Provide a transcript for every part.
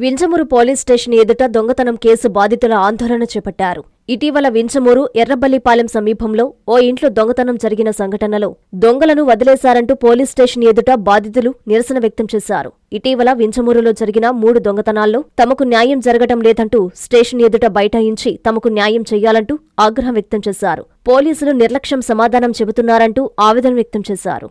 Vinjamuru police station ఎదుట దొంగతనం case బాధితుల ఆందోళన చేపట్టారు. ఇటీవల వింజమూరు ఎర్రబల్లిపాలెం సమీపంలో ఓ ఇంట్లో దొంగతనం జరిగిన సంఘటనలో దొంగలను వదిలేశారంటూ పోలీస్ స్టేషన్ ఎదుట బాధితులు నిరసన వ్యక్తం చేశారు. ఇటీవల వింజమూరులో జరిగిన మూడు దొంగతనాల్లో తమకు న్యాయం జరగటం లేదంటూ స్టేషన్ ఎదుట బైఠాయించి తమకు న్యాయం చేయాలంటూ ఆగ్రహం వ్యక్తం చేశారు. పోలీసులు నిర్లక్ష్యం సమాధానం చెబుతున్నారంటూ ఆవేదన వ్యక్తం చేశారు.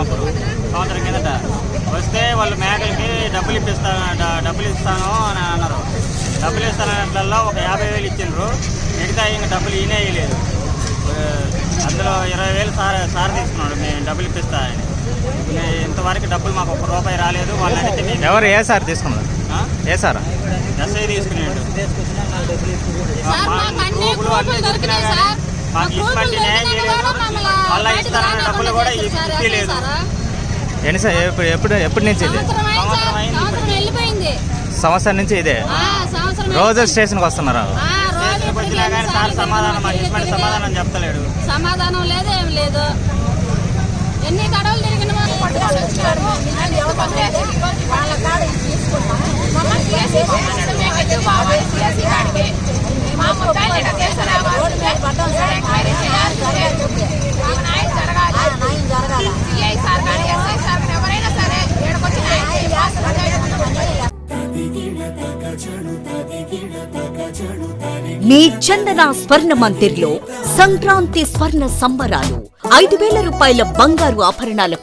అప్పుడు సంవత్సరం కిందట వస్తే వాళ్ళు మేకలకి డబ్బులు ఇప్పిస్తాను డబ్బులు ఇస్తాను అని అన్నారు. డబ్బులు ఇస్తానట్లలో ఒక యాభై వేలు ఇచ్చిండ్రు. మిగతా ఇంకా డబ్బులు ఈయనే ఇవ్వలేదు ఆ, అందులో ఇరవై వేలు సార్ సార్ తీసుకున్నాడు మేము డబ్బులు ఇప్పిస్తా అని నే- ఇంతవరకు డబ్బులు మాకు ఒక్క రూపాయి రాలేదు వాళ్ళు అడిగితే మేము ఎవరు ఏ సార్ తీసుకున్నారు ఆ? ఏ సార్ ఎస్ఐ అన్ని దొరికినాయి సార్. మా మాకు ఇటువంటి న్యాయం చేయలేదు మళ్ళీ ఇస్తానన్న డబ్బులు కూడా. ఇప్పలేదు సారా? ఎన్ని సార్ ఎప్పుడు ఎప్పుడు ఎప్పటి నుంచి ఇది సంవత్సరం నుంచి ఇదే రోజు. స్టేషన్కి వస్తున్నారు కానీ సార్ సమాధానం మాకు సమాధానం చెప్తలేడు. సమాధానం లేదు ఏం లేదు. ఎన్ని గడవలు తిరిగిన మీ చందన స్వర్ణ మందిర్లో సంక్రాంతి స్వర్ణ సంబరాలు. ఐదు వేల రూపాయల బంగారు ఆభరణాల